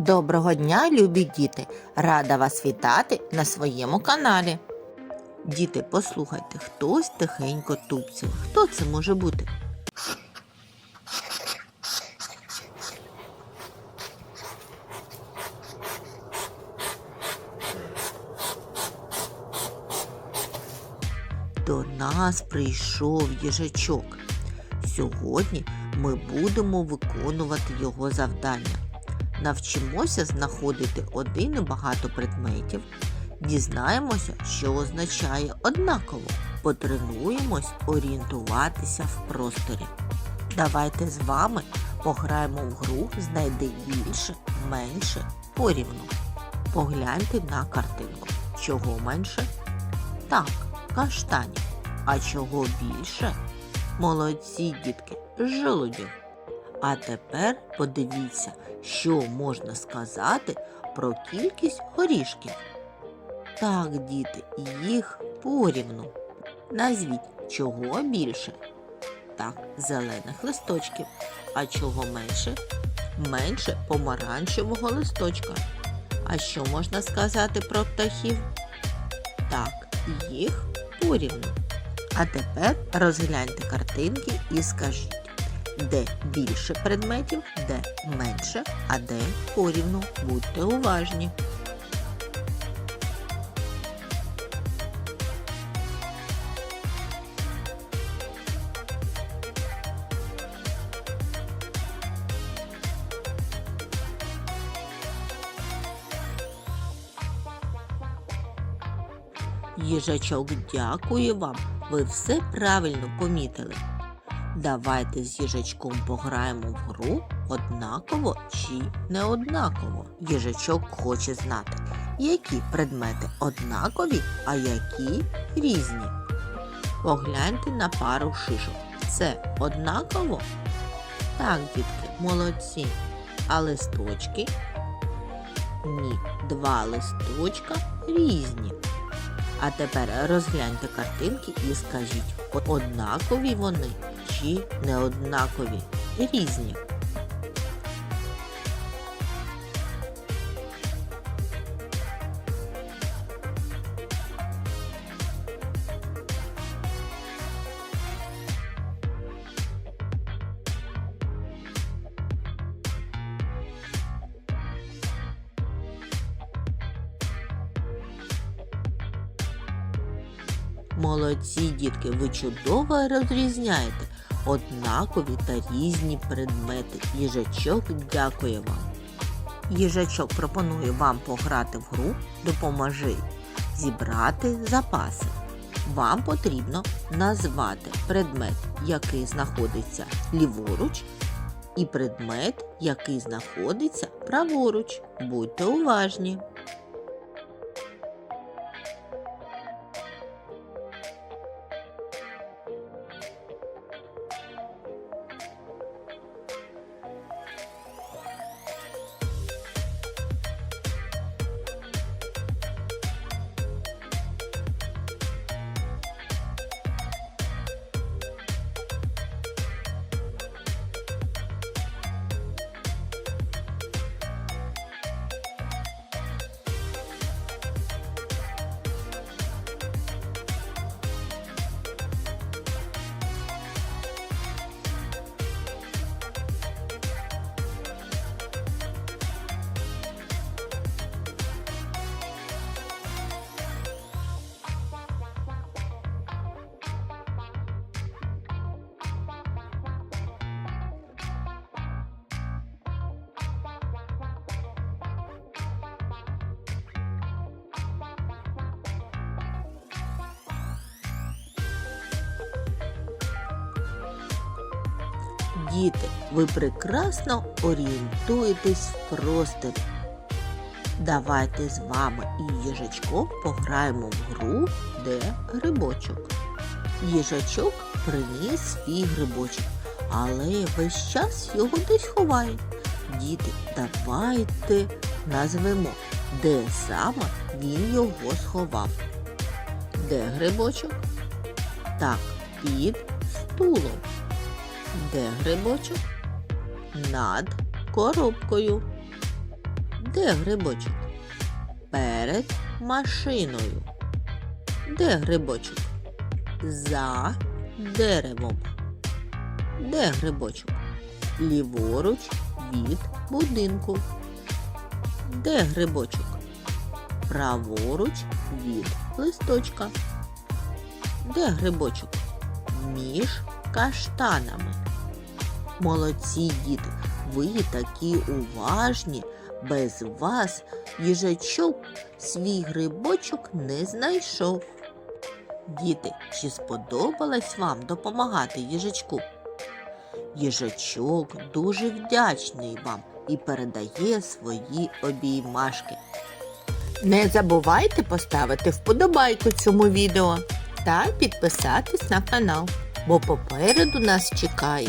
Доброго дня, любі діти! Рада вас вітати на своєму каналі. Діти, послухайте, хтось тихенько тупців. Хто це може бути? До нас прийшов їжачок. Сьогодні ми будемо виконувати його завдання. Навчимося знаходити один і багато предметів, дізнаємося, що означає однаково. Потренуємось орієнтуватися в просторі. Давайте з вами пограємо в гру Знайди більше, менше порівну. Погляньте на картинку. Чого менше? Так, каштанів. А чого більше? Молодці, дітки, жолудів. А тепер подивіться, що можна сказати про кількість горішків. Так, діти, їх порівну. Назвіть, чого більше? Так, зелених листочків. А чого менше? Менше помаранчевого листочка. А що можна сказати про птахів? Так, їх порівну. А тепер розгляньте картинки і скажіть, де більше предметів, де менше, а де порівну. Будьте уважні. Їжачок дякує вам. Ви все правильно помітили. Давайте з їжачком пограємо в гру однаково чи не однаково. Їжачок хоче знати, які предмети однакові, а які різні. Погляньте на пару шишок. Це однаково? Так, дітки, молодці. А листочки? Ні, два листочка різні. А тепер розгляньте картинки і скажіть, однакові вони чи неоднакові, різні. Молодці, дітки, ви чудово розрізняєте однакові та різні предмети. Їжачок дякує вам. Їжачок пропонує вам пограти в гру Допоможи зібрати запаси. Вам потрібно назвати предмет, який знаходиться ліворуч, і предмет, який знаходиться праворуч. Будьте уважні. Діти, ви прекрасно орієнтуєтесь в просторі. Давайте з вами і їжачком пограємо в гру, де грибочок. Їжачок приніс свій грибочок, але весь час його десь ховає. Діти, давайте назвемо, де саме він його сховав. Де грибочок? Так, під стулом. Де грибочок? Над коробкою. Де грибочок? Перед машиною. Де грибочок? За деревом. Де грибочок? Ліворуч від будинку. Де грибочок? Праворуч від листочка. Де грибочок? Між каштанами. Молодці діти, ви такі уважні. Без вас їжачок свій грибочок не знайшов. Діти, чи сподобалось вам допомагати їжачку? Їжачок дуже вдячний вам і передає свої обіймашки. Не забувайте поставити вподобайку цьому відео та підписатись на канал, бо попереду нас чекає